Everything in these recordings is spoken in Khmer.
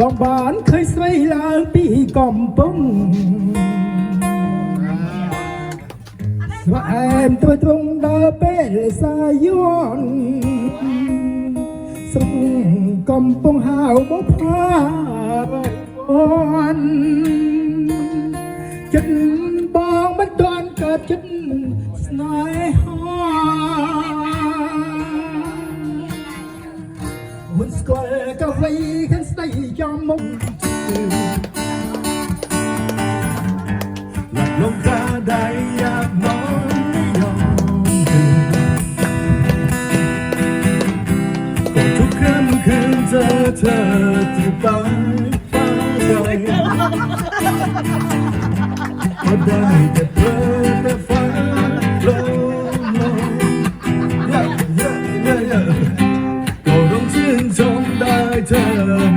បងបានឃើញស្រីឡើងពីកំពង់ស្វាអែមទ្រទ្រង់ដល់ពេលសាយន់ស្រុកកំពង់ហៅបផាអូនចិត្តបងមិនទាន់កើតចិត្តស្នេហាស្គាល់កវីខាងស្ដីយ៉ាងមុំលាក់លងតាដៃយ៉ាប់មកคืนเจอเธอที่ไปไปก็ได้แต่เพ้อ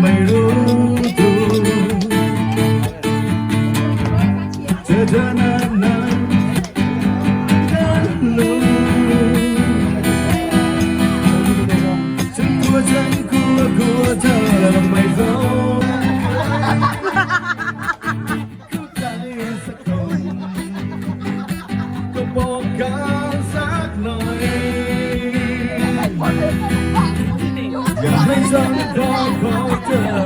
ไม่รู้ตัวเธอเธอนั้นนั้นนั้นรู้ฉันกลัวฉันกลัวกลัวเธอแล้วไม่รู้เข้าใจสักคนก็บอกกัน Meydanı kalkarken